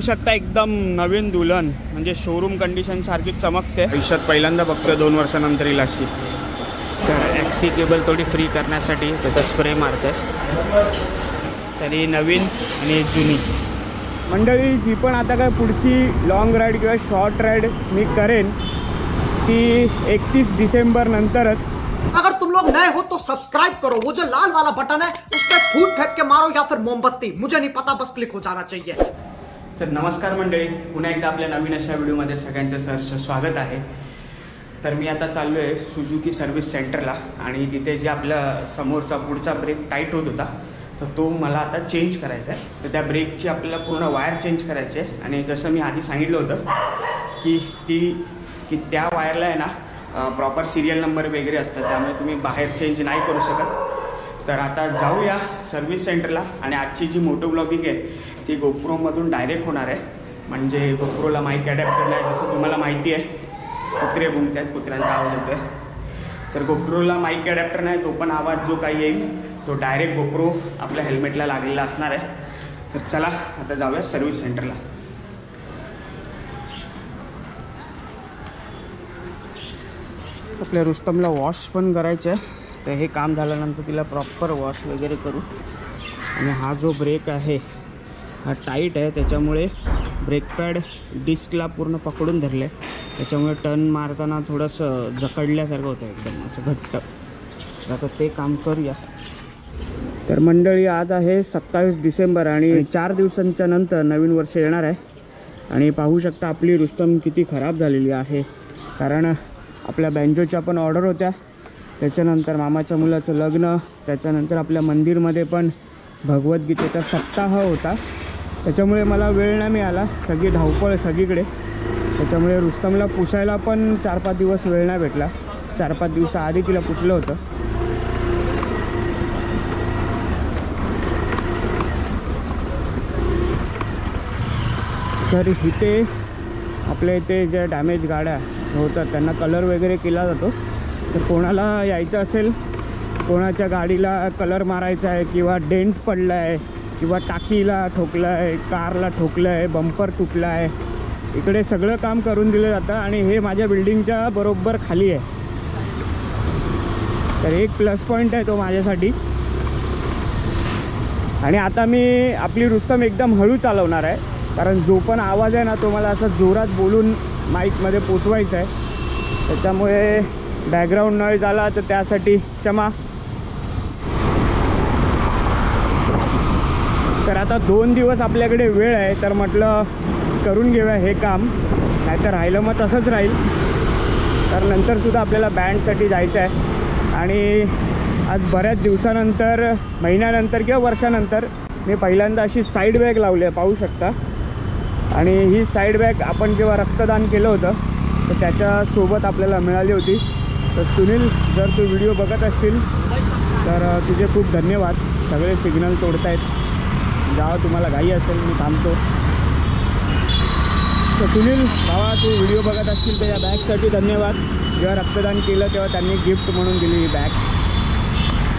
बघू शकता एकदम नवीन दुल्हन. म्हणजे शोरूम कंडिशन सारखी चमकते. आयुष्यात पहिल्यांदा बघतोय दोन वर्षानंतर येईल अशी तर ॲक्सी केबल थोडी फ्री करण्यासाठी त्याचा स्प्रे मारते तरी नवीन आणि जुनी. मंडळी जी पण आता काय पुढची लॉंग राईड किंवा शॉर्ट राईड मी करेन ती एकतीस डिसेंबर नंतरच. अगर तुम लोग नए हो तो सब्सक्राइब करो। वो जो लाल वाला बटन है उस पर फूट फेंक के मारो या फिर मोमबत्ती। मुझे नहीं पता बस क्लिक हो जाना चाहिए। तर नमस्कार मंडळी पुन्हा एकदा आपल्या नवीन अशा व्हिडिओमध्ये सगळ्यांचं सहर्ष स्वागत आहे. तर मी आता चाललो आहे सुझुकी सर्व्हिस सेंटरला आणि तिथे जे आपल्या समोरचा पुढचा ब्रेक टाईट होत होता तर तो मला आता चेंज करायचा आहे. तर त्या ब्रेकची आपल्याला पूर्ण वायर चेंज करायची आहे. आणि जसं मी आधी सांगितलं होतं की ती की त्या वायरला आहे ना प्रॉपर सिरियल नंबर वगैरे असतात त्यामुळे तुम्ही बाहेर चेंज नाही करू शकत. तर आता जाऊया सर्व्हिस सेंटरला आणि आजची जी मोटो ब्लॉगिंग आहे ती गोप्रोमधून डायरेक्ट होणार आहे. म्हणजे गोप्रोला माईक अडॅप्टर नाही जसं तुम्हाला माहिती आहे कुत्रे बुंकतात कुत्र्यांचा आवाज होतो आहे तर गोप्रोला माईक अडॅप्टर नाही जो पण आवाज जो काही येईल तो डायरेक्ट गोप्रो आपल्या हेल्मेटला लागलेला असणार आहे. तर चला आता जाऊया सर्व्हिस सेंटरला आपल्या रुस्तमला वॉश पण करायचं आहे तर हे काम झाल्यानंतर तिला प्रॉपर वॉश वगैरे करू. आणि हा जो ब्रेक आहे हा टाईट आहे त्याच्यामुळे ब्रेक पॅड डिस्कला पूर्ण पकडून धरले. त्याच्यामुळे टर्न मारताना थोडंसं जकडल्यासारखं होतं एकदम असं घट्ट. तर आता ते काम करूया. तर मंडळी आज आहे सत्तावीस डिसेंबर आणि चार दिवसांच्या नंतर नवीन वर्ष येणार आहे. आणि पाहू शकता आपली रुस्तम किती खराब झालेली आहे. कारण आपल्या बँजोच्या पण ऑर्डर होत्या. त्याच्यानंतर मामाच्या मुलाचं लग्न त्याच्यानंतर आपल्या मंदिरमध्ये पण भगवद्गीतेचा सप्ताह होता. त्याच्यामुळे मला वेळ नाही मिळाला. सगळी धावपळ सगळीकडे. त्याच्यामुळे रुस्तमला पुसायला पण चार पाच दिवस वेळ नाही भेटला. चार पाच दिवसाआधी तिला पुसलं होतं. तर इथे आपल्या इथे ज्या डॅमेज गाड्या होतात त्यांना कलर वगैरे केला जातो. तर कोणाला यायचं असेल कोणाच्या गाडीला कलर मारायचा आहे किंवा डेंट पडला आहे किंवा टाकीला ठोकलं आहे कारला ठोकलं आहे बंपर तुटला आहे इकडे सगळं काम करून दिलं जातं आणि हे माझ्या बिल्डिंगच्या बरोबर खाली आहे. तर एक प्लस पॉईंट आहे तो माझ्यासाठी. आणि आता मी आपली रुस्तम एकदम हळू चालवणार आहे कारण जो पण आवाज आहे ना तो मला असं जोरात बोलून माईकमध्ये पोचवायचा आहे. त्याच्यामुळे बॅकग्राऊंड नॉईज आला तर त्यासाठी क्षमा. तर आता दोन दिवस आपल्याकडे वेळ आहे तर म्हटलं करून घेऊया हे काम. नाहीतर राहिलं मग तसंच राहील. तर नंतरसुद्धा आपल्याला बँडसाठी जायचं आहे आणि आज बऱ्याच दिवसानंतर महिन्यानंतर किंवा वर्षानंतर मी पहिल्यांदा अशी साईड बॅग लावली आहे पाहू शकता. आणि ही साईड बॅग आपण जेव्हा रक्तदान केलं होतं तर त्याच्यासोबत आपल्याला मिळाली होती. तर सुनील जर तू व्हिडिओ बघत असशील तर तुझे खूप धन्यवाद. सगळे सिग्नल तोडतायत. जेव्हा तुम्हाला घाई असेल मी थांबतो. तर सुनील भावा तू व्हिडिओ बघत असतील तर या बॅगसाठी धन्यवाद. जेव्हा रक्तदान केलं तेव्हा त्यांनी गिफ्ट म्हणून दिली ही बॅग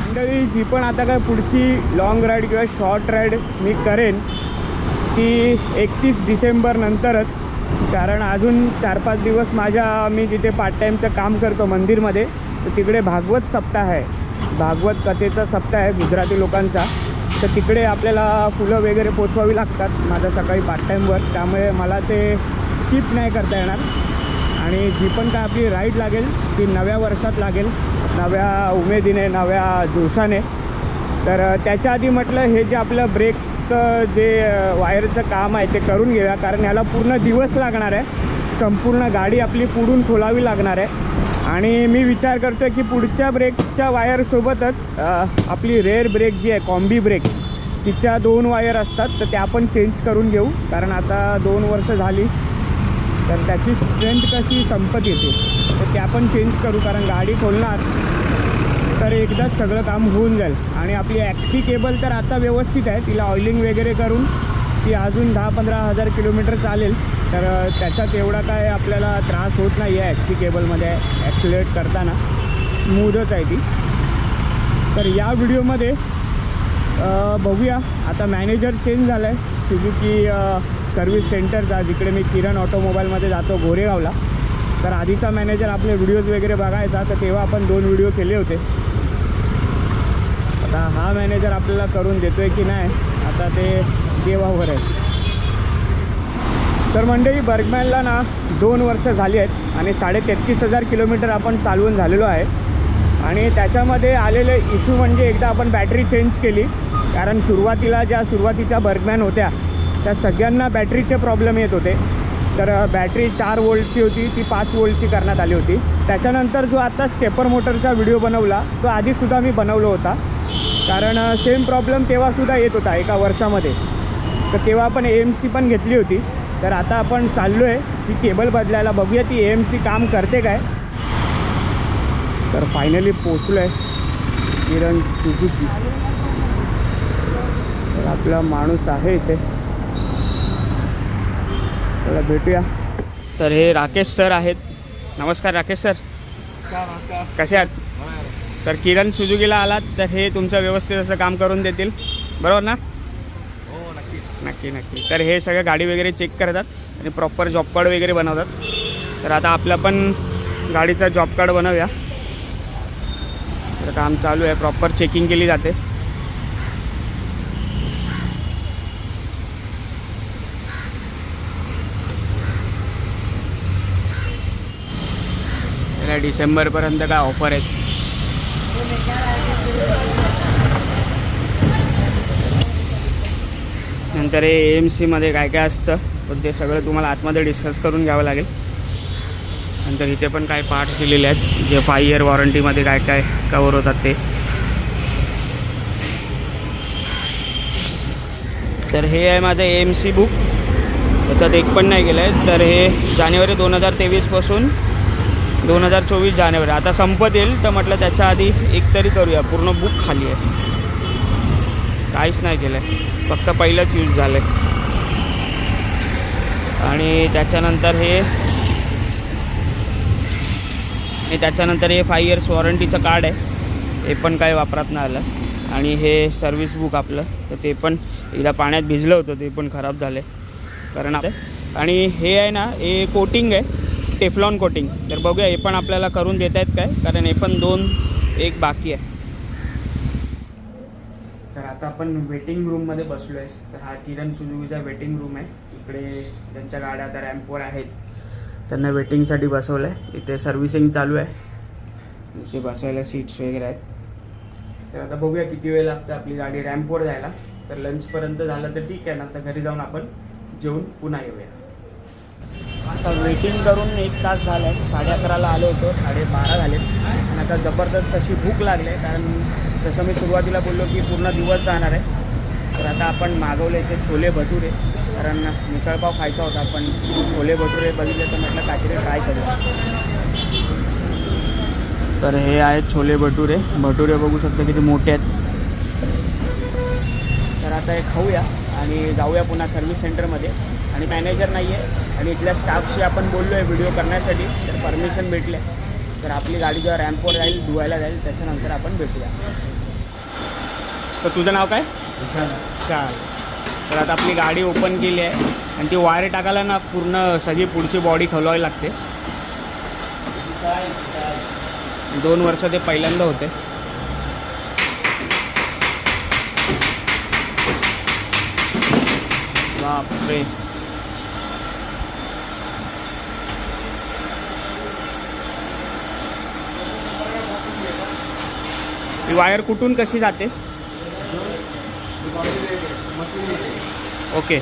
मंडळी जी पण आता काय पुढची लाँग राईड किंवा शॉर्ट राईड मी करेन ती एकतीस डिसेंबरनंतरच कारण अजून चार पाच दिवस माझ्या मी जिथे पार्ट टाईमचं काम करतो मंदिरमध्ये तर तिकडे भागवत सप्ताह आहे. भागवत कथेचा सप्ताह आहे गुजराती लोकांचा. तर तिकडे आपल्याला फुलं वगैरे पोचवावी लागतात माझं सकाळी पार्ट टाईमवर त्यामुळे मला ते स्किप नाही करता येणार. आणि जी पण काय आपली राईड लागेल ती नव्या वर्षात लागेल. नव्या उमेदीने नव्या जोशाने तर त्याच्या आधी म्हटलं हे जे आपलं ब्रेक ब्रेकचं जे वायरचं काम आहे ते करून घेऊया. कारण ह्याला पूर्ण दिवस लागणार आहे. संपूर्ण गाडी आपली पुढून खोलावी लागणार आहे. आणि मी विचार करतो की पुढच्या ब्रेकच्या वायरसोबतच आपली रेअर ब्रेक जी आहे कॉम्बी ब्रेक तिच्या दोन वायर असतात. तर त्या पण चेंज करून घेऊ. कारण आता दोन वर्ष झाली. तर त्याची स्ट्रेंथ कशी संपत येते तर त्या पण चेंज करू. कारण गाडी खोलणार. तर एकदाच सगळं काम होऊन जाईल. आणि आपली ॲक्सी केबल तर आता व्यवस्थित आहे. तिला ऑइलिंग वगैरे करून ती अजून दहा पंधरा हजार किलोमीटर चालेल. तर त्याच्यात एवढा काय आपल्याला त्रास होत नाही आहे ॲक्सी केबलमध्ये ॲक्सिलेट करताना. स्मूदच आहे ती. तर या व्हिडिओमध्ये बघूया. आता मॅनेजर चेंज झाला आहे सुजुकी सर्व्हिस सेंटरचा जिकडे मी किरण ऑटोमोबाईलमध्ये जातो गोरेगावला. तर आधीचा मॅनेजर आपले व्हिडिओज वगैरे बघायचा. तर तेव्हा आपण दोन व्हिडिओ केले होते. आता हा मॅनेजर आपल्याला करून देतोय की नाही आता ते देवावर आहे. तर मंडळी बर्गमॅनला ना दोन वर्ष झाली आहेत आणि साडे तेहतीस हजार किलोमीटर आपण चालवून झालेलो आहे. आणि त्याच्यामध्ये आलेले इश्यू म्हणजे एकदा आपण बॅटरी चेंज केली. कारण सुरुवातीला ज्या सुरुवातीच्या बर्गमॅन होत्या त्या सगळ्यांना बॅटरीचे प्रॉब्लेम येत होते. तर बॅटरी चार वोल्टची होती ती पाच वोल्टची करण्यात आली होती. त्याच्यानंतर जो आता स्टेपर मोटरचा व्हिडिओ बनवला तो आधीसुद्धा मी बनवला होता. कारण सेम प्रॉब्लेम तेव्हासुद्धा येत होता एका वर्षामध्ये. तर तेव्हा आपण ए एम सी पण घेतली होती. तर आता आपण चाललो आहे जी केबल बदलायला बघूया ती ए एम सी काम करते काय? तर फायनली पोचलो आहे किरण सुझुकी तर आपला माणूस आहे इथे. त्याला भेटूया. तर हे राकेश सर आहेत. नमस्कार राकेश सर कसे आहात? तर किरण सुजुकीला आलात तर हे तुमचं व्यवस्थित असं काम करून देतील. बरोबर ना? नक्की. नक्की तर हे सगळं गाडी वगैरे चेक करतात आणि प्रॉपर जॉब कार्ड वगैरे बनवतात. तर आता आपला पण गाडीचा जॉब कार्ड बनवूया. तर काम चालू आहे प्रॉपर चेकिंग केली जाते. डिसेंबरपर्यंत काय ऑफर आहेत? नंतर हे एम सीमध्ये काय काय असतं पण ते सगळं तुम्हाला आतमध्ये डिस्कस करून घ्यावं लागेल. नंतर इथे पण काही पार्ट्स दिलेले आहेत जे फाय इयर वॉरंटीमध्ये काय काय कवर होतात ते. तर हे आहे माझं ए एम सी बुक त्याच्यात एक पण नाही गेलं आहे तर हे जानेवारी दोन हजार तेवीसपासून दोन हजार चोवीस जानेवारी. आता संपत येईल तर म्हटलं त्याच्या आधी एक तरी करूया. पूर्ण बुक खाली आहे. काहीच नाही केलं आहे फक्त पहिलंच यूज झालं आहे आणि त्याच्यानंतर हे हे त्याच्यानंतर हे फाय इयर्स वॉरंटीचं कार्ड आहे. हे पण काही वापरात नाही आलं. आणि हे सर्विस बुक आपलं. तर ते पण एकदा पाण्यात भिजलं होतं. ते पण खराब झालं कारण आणि हे आहे ना हे कोटिंग आहे. टेफलॉन कोटिंग तर बघूया हे पण आपल्याला करून देत आहेत काय? कारण हे पण दोन एक बाकी आहे. तर आता आपण वेटिंग रूममध्ये बसलो आहे तर हा किरण सुजुकीचा वेटिंग रूम आहे. इकडे त्यांच्या गाड्या आता रॅम्पवर आहेत. त्यांना वेटिंगसाठी बसवलं आहे इथे सर्व्हिसिंग चालू आहे. इथे बसायला सीट्स वगैरे आहेत. तर आता बघूया किती वेळ लागतं आपली गाडी रॅम्पवर जायला. तर लंचपर्यंत झालं तर ठीक आहे. ना तर घरी जाऊन आपण जेवून पुन्हा येऊया. आता वेटिंग करून एक तास झाला आहे साडे अकराला आलो होतो साडेबारा झाले. आणि आता जबरदस्त अशी भूक लागली आहे कारण जसं मी सुरुवातीला बोललो की पूर्ण दिवस जाणार आहे. तर आता आपण मागवले ते छोले भटुरे कारण मिसळपाव खायचा होता पण छोले भटुरे बघितले तर म्हटलं काहीतरी ट्राय करू तर हे आहेत छोले भटुरे. भटुरे बघू शकता किती मोठे आहेत. तर आता हे खाऊया आणि जाऊया पुन्हा सर्व्हिस सेंटरमध्ये आणि मॅनेजर नाही आहे आणि इथल्या स्टाफशी आपण बोललो आहे व्हिडिओ करण्यासाठी तर परमिशन भेटले. तर आपली गाडी जेव्हा रॅम्पवर जाईल धुवायला जाईल त्याच्यानंतर आपण भेटूया. तर तुझं नाव काय? चाल तर आता आपली गाडी ओपन केली आहे. आणि ती वायर टाकायला ना पूर्ण सगळी पुढची बॉडी खोलवावी लागते. दोन वर्ष ते पहिल्यांदा होते. बापरे. ही वायर कुठून कशी जाते? ओके.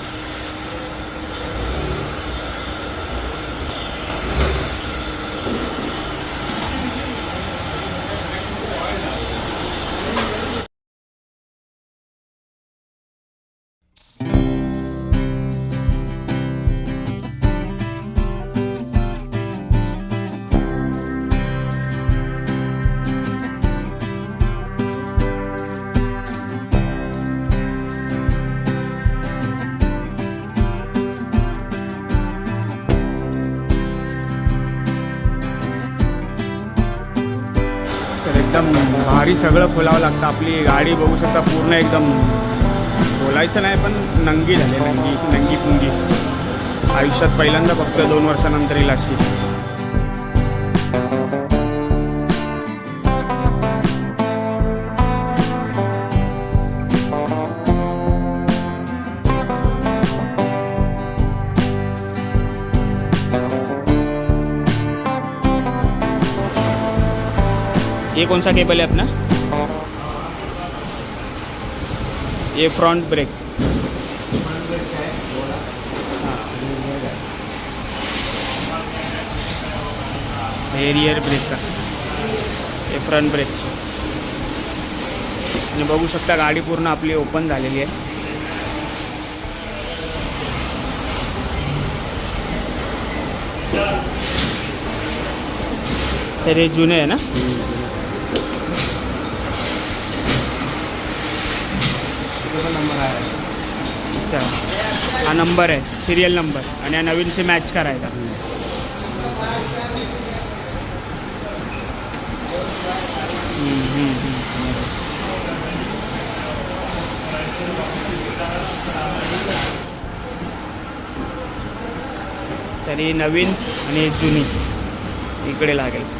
भारी सगळं खोलावं लागतं. आपली गाडी बघू शकता पूर्ण एकदम. बोलायचं नाही पण नंगी झाली नंगी नंगी पुंगी. आयुष्यात पहिल्यांदा फक्त दोन वर्षानंतर येईल अशी ये कौन सा केबल है अपना? ये फ्रंट ब्रेक हे। रिअर ब्रेकचा हे फ्रंट ब्रेक आणि बघू शकता गाडी पूर्ण आपली ओपन झालेली आहे. तर हे जुने आहे ना? अच्छा हा नंबर आहे सिरियल नंबर आणि हा नवीनशी मॅच करायचा तरी नवीन आणि जुनी. इकडे लागेल.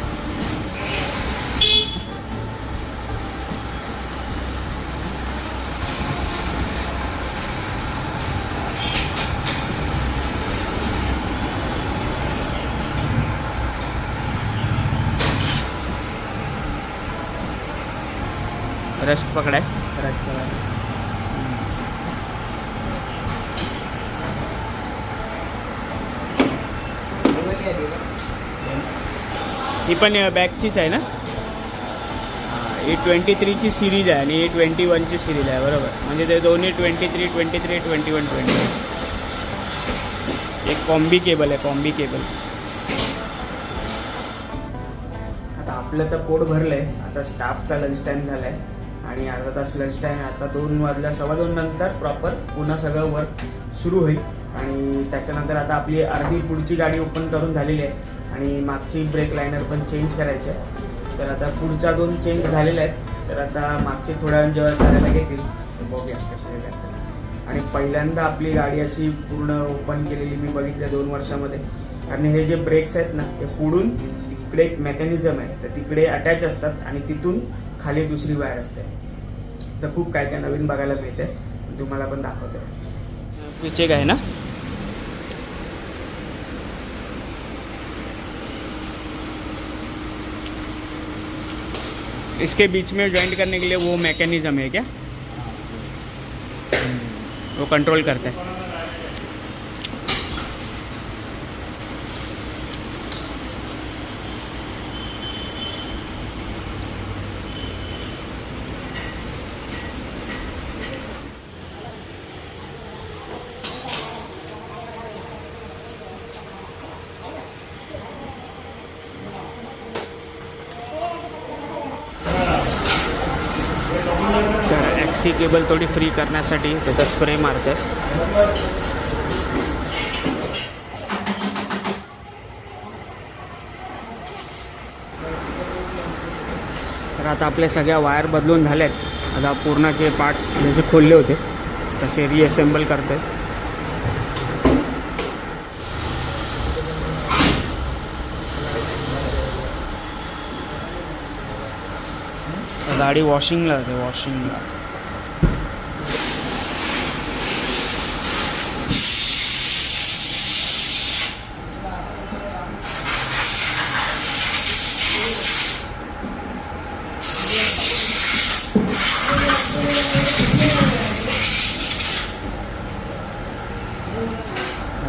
रस्ट पकडाय. ही पण. बॅगचीच आहे ना? ही ट्वेंटी थ्रीची सिरीज आहे आणि ही ट्वेंटी वनची सिरीज आहे बरोबर. म्हणजे ते दोन्ही twenty three twenty three twenty one twenty एक कॉम्बी केबल आहे कॉम्बी केबल आता आपलं तर पोट भरलं आहे आता स्टाफचा लंच टाईम झाला आहे आणि अर्धा तास लंच टाईम आता दोन वाजल्या सव्वा दोन नंतर प्रॉपर पुन्हा सगळं वर्क सुरू होईल. आणि त्याच्यानंतर आता आपली अर्धी पुढची गाडी ओपन करून झालेली आहे. आणि मागची ब्रेक लायनर पण चेंज करायची आहे. तर आता पुढच्या दोन चेंज झालेल्या आहेत. तर आता मागचे थोड्या वेळ जेव्हा करायला घेतील. बघूया कसे आणि पहिल्यांदा आपली गाडी अशी पूर्ण ओपन केलेली मी बघितल्या दोन वर्षामध्ये. आणि हे जे ब्रेक्स आहेत ना हे पुढून इकडे एक मेकॅनिझम आहे. तर तिकडे अटॅच असतात आणि तिथून खाली दुसरी वायर असते. तर खूप काय काय नवीन बघायला मिळते तुम्हाला पण दाखवतो विचेक आहे ना? इसके बीच में ज्वाइंट करने के लिए वो मैकेनिज्म है क्या? वो कंट्रोल करता है। ती केबल थोडी फ्री करण्यासाठी त्याचा स्प्रे मारते तर आता आपल्या सगळ्या वायर बदलून झाल्यात आता पूर्ण जे पार्ट्स जसे खोलले होते तसे रिअसेंबल करते गाडी वॉशिंगला जाते वॉशिंगला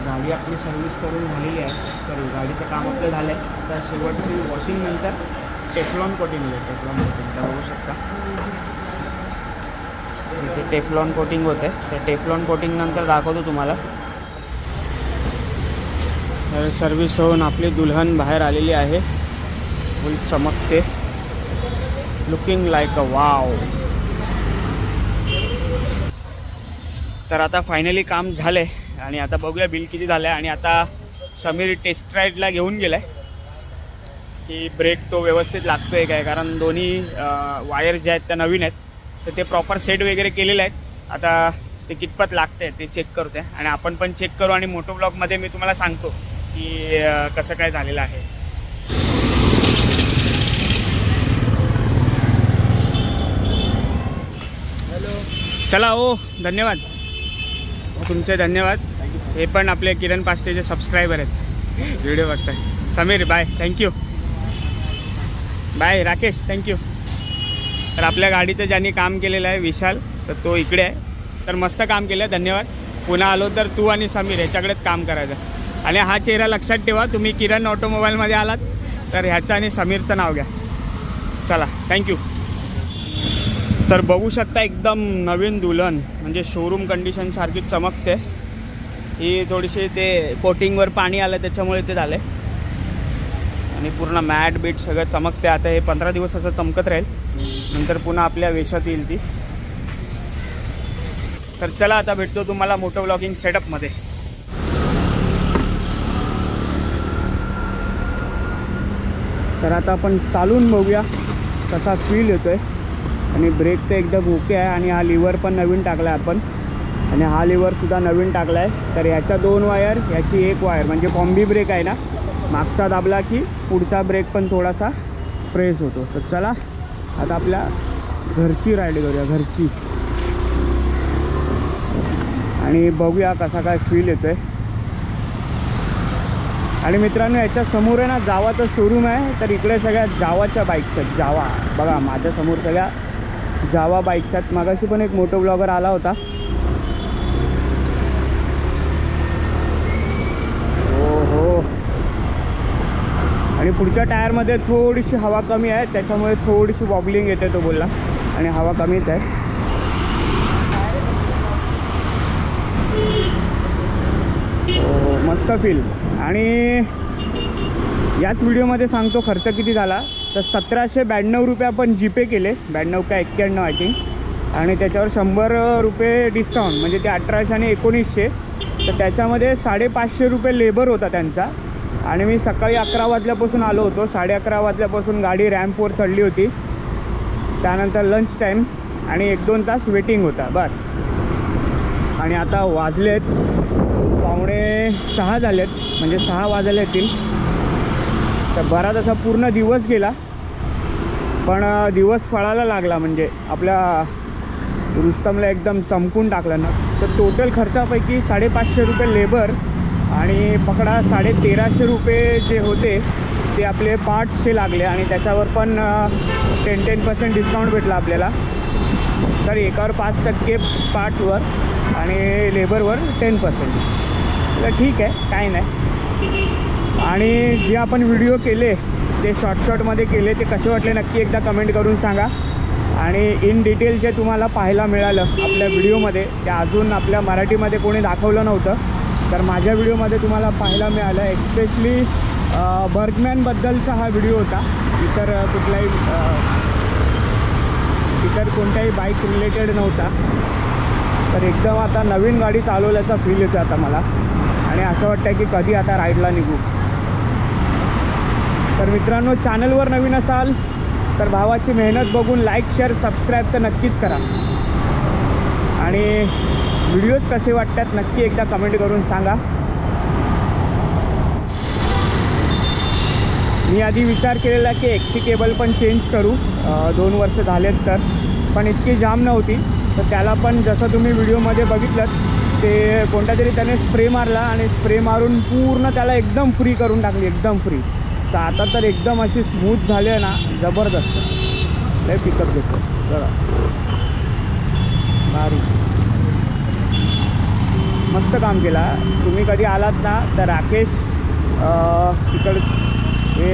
गाडी आपली सर्व्हिस करून झालेली आहे तर गाडीचं काम आपलं झालं आहे आता शेवटची वॉशिंग नंतर टेफलॉन कोटिंग होईल टेफलॉन कोटिंग तर बघू शकता इथे टेफलॉन कोटिंग होते तर टेफलॉन कोटिंग नंतर दाखवतो तुम्हाला तर सर्व्हिस होऊन आपली दुल्हन बाहेर आलेली आहे. फुल चमकते. लुकिंग लाईक अ वाव तर आता फायनली काम झालंय. आणि आता बघूया बिल किती झालं आहे आणि आता समीर टेस्ट राईडला घेऊन गेला आहे की ब्रेक तो व्यवस्थित लागतो आहे काय? कारण दोन्ही वायर्स ज्या आहेत त्या नवीन आहेत तर ते प्रॉपर सेट वगैरे केलेले आहेत. आता ते कितपत लागते ते चेक करते आणि आपण पण चेक करू आणि मोटो ब्लॉगमध्ये मी तुम्हाला सांगतो की कसं काय झालेलं आहे. चला हो धन्यवाद. तुमचे धन्यवाद. हे पण आपले किरण पास्टेचे सबस्क्रायबर आहेत. व्हिडिओ बघताय. Sameer bye thank you bye Rakesh thank you तर आपल्या गाडीचं ज्यांनी काम केलेलं आहे विशाल तर तो इकडे आहे. तर मस्त काम केलं धन्यवाद. पुन्हा आलो तर तू आणि समीर ह्याच्याकडेच काम करायचं. आणि हा चेहरा लक्षात ठेवा तुम्ही किरण ऑटोमोबाईलमध्ये आलात तर ह्याचं आणि समीरचं नाव घ्या. चला थँक्यू तर बघू शकता एकदम नवीन दुल्हन म्हणजे शोरूम कंडिशनसारखी चमकते. ही थोडीशी ते कोटिंगवर पाणी आलं त्याच्यामुळे ते झालं आणि पूर्ण मॅट बीट सगळं चमकते आता हे पंधरा दिवस असं चमकत राहील. नंतर पुन्हा आपल्या वेशात येईल ती. तर चला आता भेटतो तुम्हाला मोठं ब्लॉगिंग सेटअपमध्ये तर आता आपण चालून बघूया कसा फील आहे आणि ब्रेक तर एकदम ओके आहे आणि हा लिव्हर पण नवीन टाकला आहे आपण. आणि हा लिव्हरसुद्धा नवीन टाकला आहे तर ह्याच्या दोन वायर ह्याची एक वायर म्हणजे कॉम्बी ब्रेक आहे ना मागचा दाबला की पुढचा ब्रेक पण थोडासा प्रेस होतो. तर चला आता आपल्या घरची राईड करूया घरची. आणि बघूया कसा काय फील येतो आहे आणि मित्रांनो याच्या समोर आहे ना जावाचं शोरूम आहे. तर इकडे सगळ्या जावाच्या बाईक्स आहेत. जावा. बघा माझ्यासमोर सगळ्या जावा बाईक्स आहेत. मागाशी पण एक मोटो ब्लॉगर आला होता हो हो आणि पुढच्या टायरमध्ये थोडीशी हवा कमी आहे त्याच्यामुळे थोडीशी वॉबलिंग येते तो बोलला. आणि हवा कमीच आहे. हो मस्त फील आणि याच व्हिडिओमध्ये सांगतो खर्च किती झाला? तर सतराशे ब्याण्णव रुपये आपण जीपे केले. ब्याण्णव का एक्क्याण्णव आय थिंक आणि त्याच्यावर शंभर रुपये डिस्काउंट म्हणजे ते अठराशे आणि एकोणीसशे. तर त्याच्यामध्ये साडेपाचशे रुपये लेबर होता त्यांचा. आणि मी सकाळी अकरा वाजल्यापासून आलो होतो. साडे अकरा वाजल्यापासून गाडी रॅम्पवर चढली होती. त्यानंतर लंच टाईम आणि एक दोन तास वेटिंग होता. बस. आणि आता वाजलेत. पावणे सहा झालेत. म्हणजे सहा वाजायला येतील. तर बराच असा पूर्ण दिवस गेला. पण दिवस फळायला लागला म्हणजे आपल्या रुस्तमला एकदम चमकून टाकलं ना. तर टोटल खर्चापैकी साडेपाचशे रुपये लेबर आणि पकडा साडे तेराशे रुपये जे होते ते आपले पार्ट्सचे लागले आणि त्याच्यावर पण टेन टेन पर्सेंट डिस्काउंट भेटला आपल्याला. तर एकावर पाच टक्के पार्टवर आणि लेबरवर टेन पर्सेंट तर ठीक आहे काय नाही. आणि जे आपण व्हिडिओ केले ते शॉर्ट शॉर्टमध्ये केले ते कसे वाटले नक्की एकदा कमेंट करून सांगा. आणि इन डिटेल जे तुम्हाला पाहायला मिळालं आपल्या व्हिडिओमध्ये ते अजून आपल्या मराठीमध्ये कोणी दाखवलं नव्हतं. तर माझ्या व्हिडिओमध्ये तुम्हाला पाहायला मिळालं एक्स्पेशली बर्गमॅनबद्दलचा हा व्हिडिओ होता. इतर कुठलाही इतर कोणत्याही बाईक रिलेटेड नव्हता. तर एकदम आता नवीन गाडी चालवल्याचा फील येतो आता मला. आणि असं वाटतं की कधी आता राईडला निघू. तर मित्रांनो चॅनलवर नवीन असाल तर भावाची मेहनत बघून लाईक शेअर सबस्क्राईब तर नक्कीच करा. आणि व्हिडिओज कसे वाटतात नक्की एकदा कमेंट करून सांगा. मी आधी विचार केलेला की एक्सी केबल पण चेंज करू. दोन वर्ष झालेत तर. पण इतकी जाम नव्हती. तर त्याला पण जसं तुम्ही व्हिडिओमध्ये बघितलं ते कोणत्या तरी त्याने स्प्रे मारला आणि स्प्रे मारून पूर्ण त्याला एकदम फ्री करून टाकली एकदम फ्री तर आता तर एकदम अशी स्मूथ झाली आहे ना जबरदस्त. लय पिकअप घेतो बघा भारी. मस्त काम केला. तुम्ही कधी आलात ना तर राकेश तिकड हे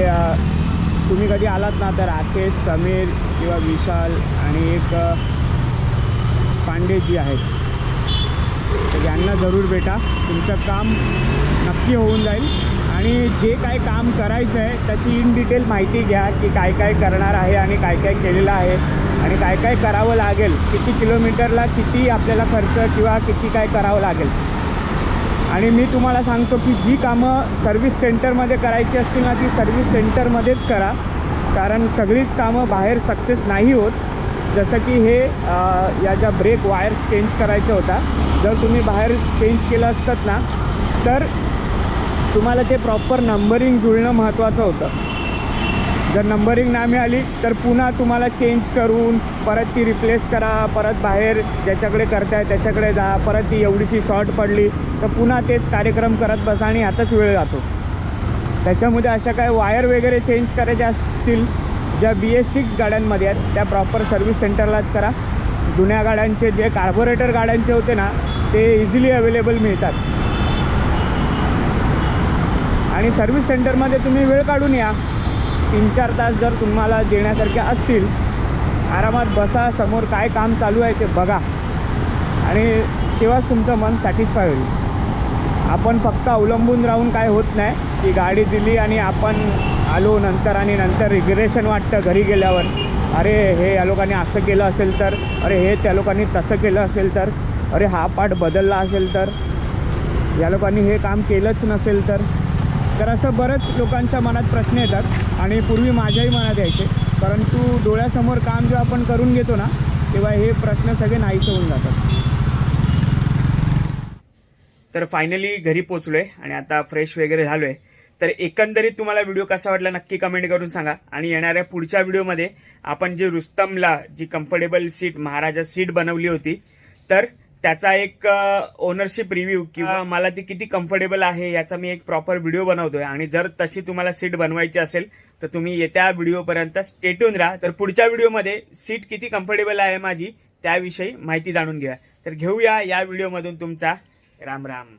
तुम्ही कधी आलात ना तर राकेश समीर किंवा विशाल आणि एक पांडेजी आहेत. तर यांना जरूर भेटा. तुमचं काम नक्की होऊन जाईल. आणि जे काय काम करायचं आहे त्याची इन डिटेल माहिती घ्या की काय काय करणार आहे आणि काय काय केलेलं आहे. आणि काय काय करावं लागेल किती किलोमीटरला किती आपल्याला खर्च किंवा किती काय करावं लागेल. आणि मी तुम्हाला सांगतो की जी कामं सर्व्हिस सेंटरमध्ये करायची असतील ना ती सर्व्हिस सेंटरमध्येच करा. कारण सगळीच कामं बाहेर सक्सेस नाही होत. जसं की हे या ज्या ब्रेक वायर्स चेंज करायच्या होता जर तुम्ही बाहेर चेंज केलं असतात ना तर तुम्हाला ते प्रॉपर नंबरिंग जुळणं महत्त्वाचं होतं. जर नंबरिंग नाही मिळाली तर पुन्हा तुम्हाला चेंज करून परत ती रिप्लेस करा परत बाहेर ज्याच्याकडे करताय त्याच्याकडे जा परत ती एवढीशी शॉर्ट पडली तर पुन्हा तेच कार्यक्रम करत बसा आणि आताच वेळ जातो. त्याच्यामध्ये अशा काय वायर वगैरे चेंज करायच्या असतील ज्या बी एस सिक्स गाड्यांमध्ये आहेत त्या प्रॉपर सर्व्हिस सेंटरलाच करा. जुन्या गाड्यांचे जे कार्बोरेटर गाड्यांचे होते ना ते इझिली अवेलेबल मिळतात. आणि सर्व्हिस सेंटरमध्ये तुम्ही वेळ काढून या. तीन चार तास जर तुम्हाला देण्यासारखे असतील आरामात बसा समोर काय काम चालू आहे ते बघा. आणि तेव्हाच तुमचं मन सॅटिस्फाय होईल. आपण फक्त अवलंबून राहून काय होत नाही. की गाडी दिली आणि आपण आलो नंतर आणि नंतर रिग्रेशन वाटतं घरी गेल्यावर. अरे हे या लोकांनी असं केलं असेल तर अरे हे त्या लोकांनी तसं केलं असेल तर अरे हा पाठ बदलला असेल तर या लोकांनी हे काम केलंच नसेल तर तर असं बरंच लोकांच्या मनात प्रश्न येतात आणि पूर्वी माझ्याही मनात यायचे. परंतु डोळ्यासमोर काम जेव्हा आपण करून घेतो ना तेव्हा हे प्रश्न सगळे नाहीसे होऊन जातात. तर फायनली घरी पोचलोय आणि आता फ्रेश वगैरे झालोय. तर एकंदरीत तुम्हाला व्हिडिओ कसा वाटला नक्की कमेंट करून सांगा. आणि येणाऱ्या पुढच्या व्हिडिओमध्ये आपण जे रुस्तमला जी कम्फर्टेबल सीट महाराजा सीट बनवली होती तर त्याचा एक ओनरशिप रिव्ह्यू किंवा मला ती किती कम्फर्टेबल आहे याचा मी एक प्रॉपर व्हिडिओ बनवतोय. आणि जर तशी तुम्हाला सीट बनवायची असेल तर तुम्ही येत्या व्हिडिओपर्यंत स्टेटून राहा. तर पुढच्या व्हिडिओमध्ये सीट किती कम्फर्टेबल आहे माझी त्याविषयी माहिती जाणून घ्या तर घेऊया या व्हिडिओमधून तुमचा राम राम.